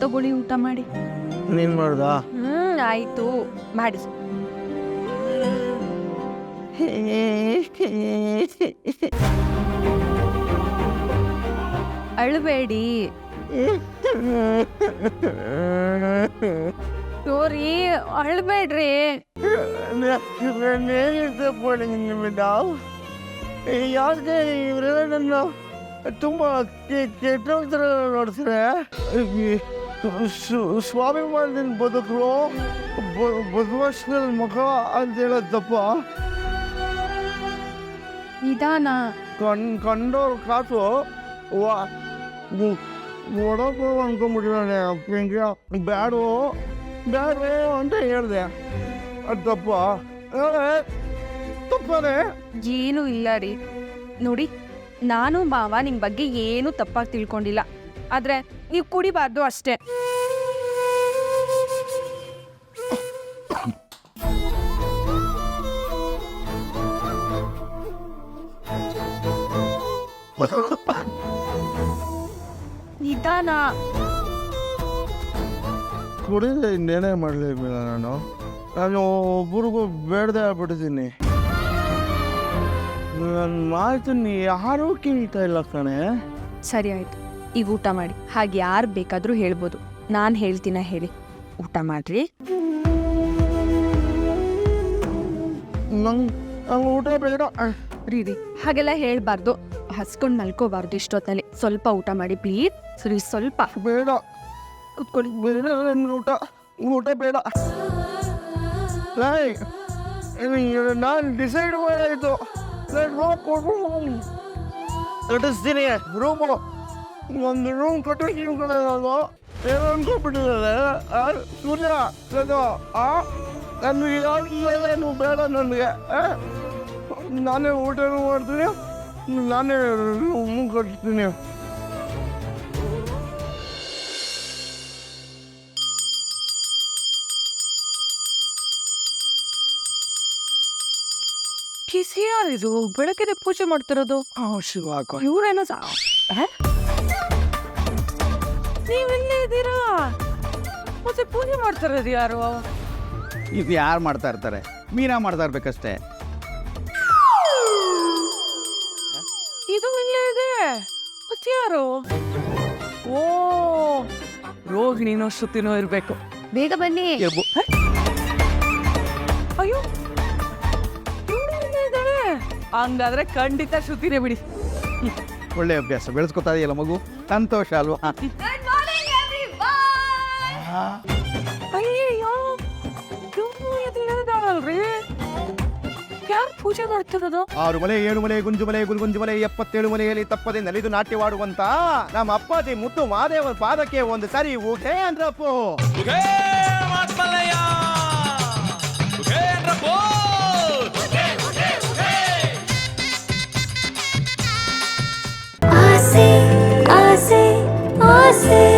ತಗೊಳ್ಳಿ ಊಟ ಮಾಡಿ. ನೀನ್ ಮಾಡ್ದಾ? ಹ್ಮ್ ಆಯ್ತು. ಮಾಡಿ. ಅಳಬೇಡಿ. ಸೋರಿ ಅಳ್ಬೇಡ್ರಿ. ಯಾಕೆ ಇವರೆಲ್ಲ ನನ್ನ ತುಂಬಾ ಕೆಟ್ಟ ನೋಡ್ತಾರೆ ಸ್ವಾಭಿಮಾನದಿಂದ ಬದುಕರು ಬದುವರ್ಷದ ಮುಖ ಅಂತ ಹೇಳೋದಪ್ಪ ನಿಧಾನ. ಕಣ್ ಕಂಡವ್ರ ಕಾಸು ಒಡಕು ಅನ್ಕೊಂಡ್ಬಿಟ್ಟಿದ್ದಾನೆ ಹೆಂಗೆ? ಬ್ಯಾಡು? ಬ್ಯಾಡು ಅಂತ ಹೇಳಿದೆ. ಅದು ತಪ್ಪ ಹೇಳೆ ತಪ್ಪನೇ ಏನೂ ಇಲ್ಲ ರೀ. ನೋಡಿ ನಾನು ಮಾವ ನಿಮ್ಮ ಬಗ್ಗೆ ಏನೂ ತಪ್ಪಾಗಿ ತಿಳ್ಕೊಂಡಿಲ್ಲ. ಆದ್ರೆ ನೀವು ಕುಡಿಬಾರ್ದು ಅಷ್ಟೇ. ನಿಧಾನ. ಕುಡಿದ್ರೆ ಇನ್ನೇನೇ ಮಾಡಲಿಲ್ಲ ನಾನು. ನಾನು ಒಬ್ಬರಿಗೂ ಬೇಡದೆ ಆಗ್ಬಿಟ್ಟಿದ್ದೀನಿ. ನನ್ನ ಮಾತನ್ನು ಯಾರೂ ಕೇಳ್ತಾ ಇಲ್ಲ ಕಣೆ. ಸರಿ ಆಯ್ತು. ಈಗ ಊಟ ಮಾಡಿ. ಹಾಗೆ ಯಾರು ಬೇಕಾದರೂ ಹೇಳ್ಬೋದು. ನಾನು ಹೇಳ್ತೀನ ಹೇಳಿ. ಊಟ ಮಾಡ್ರಿ. ನಂಗೆ ನಂಗೆ ಊಟ ಬೇಡ. ರೀ ರೀ. ಹಾಗೆಲ್ಲ ಹೇಳ್ಬಾರ್ದು. ಹಸ್ಕೊಂಡು ಮಲ್ಕೋಬಾರ್ದು ಇಷ್ಟೊತ್ತಲ್ಲಿ ಸ್ವಲ್ಪ ಊಟ ಮಾಡಿ ಪ್ಲೀಸ್. ಸರಿ ಸ್ವಲ್ಪ. ಬೇಡ. ಕುತ್ಕೊಳ್ಳಿ. ಬೇಡ ಊಟ. ಊಟ ಬೇಡ. ಲೈ ನಾನು ಡಿಸೈಡ್ ಮಾಡಾಯಿತು ಕಟ್ಟಿಸ್ತೀನಿ. ರೂಮು ಒಂದು ರೂಮ್ ಕಟ್ಟಿಸ್ತೀನಿ ಕಡೆ ನಾನು ಏನೋ ಅನ್ಕೊಂಡ್ಬಿಟ್ಟಿದ್ದಾರೆ ಆ, ಸೂರ್ಯ ಅದು ಆ ನನಗೆ ಏನು ಬೇಡ ನನಗೆ ಆ? ನಾನೇ ಊಟನೂ ಮಾಡ್ತೀನಿ ನಾನೇ ರೂಮ್ ಕಟ್ತೀನಿ ಕಿಸಿ ಯಾರಿದು ಬೆಳಗ್ಗೆ ಪೂಜೆ ಮಾಡ್ತಿರೋದು? ಶಿವ ಇವ್ರೇನೋ ಸಾ ನೀವೆಲ್ಲೇ ಇದ್ದೀರಾ ಮತ್ತೆ ಪೂಜೆ ಮಾಡ್ತಿರೋದು ಯಾರು? ಇದು ಯಾರು ಮಾಡ್ತಾ ಇರ್ತಾರೆ? ಮೀನಾ ಮಾಡ್ತಾ ಇರ್ಬೇಕಷ್ಟೇ. ಇದು ಇಲ್ಲೇ ಇದೆ. ಮತ್ತೆ ಯಾರು? ಓ ರೋಹಿಣಿನೋ ಶ್ರುತಿನೋ ಇರ್ಬೇಕು. ಬೇಗ ಬನ್ನಿ. ಹಂಗಾದ್ರೆ ಖಂಡಿತ ಶ್ರುತಿನೇ ಬಿಡಿ. ಒಳ್ಳೆ ಅಭ್ಯಾಸ. ಬೆಳೆಸ್ಕೊತಾ ಇದೆಯಲ್ಲ ಮಗು? ಸಂತೋಷ ಅಲ್ವಾ? ಅಯ್ಯೋ ಇವ್ಳು ಎದ್ರಿದ್ದಾಳಲ್ರಿ ಯಾರು ಪೂಜೆ ಮಾಡ್ತಿರೋದು? ಆರು ಮಲೆ ಏಳು ಮಲೆ ಗುಂಜು ಮಲೆ ಗುಲ್ಗುಂಜು ಮಲೆ ಎಪ್ಪತ್ತೇಳು ಮಲೆಯಲ್ಲಿ ತಪ್ಪದೆ ನಲಿದು ನಾಟ್ಯವಾಡುವಂತ ನಮ್ಮ ಅಪ್ಪಾಜಿ ಮುದ್ದು ಮಾದೇವ ಪಾದಕ್ಕೆ ಒಂದು ಸರಿ ಊಟೇ ಅಂದ್ರಪ್ಪು. say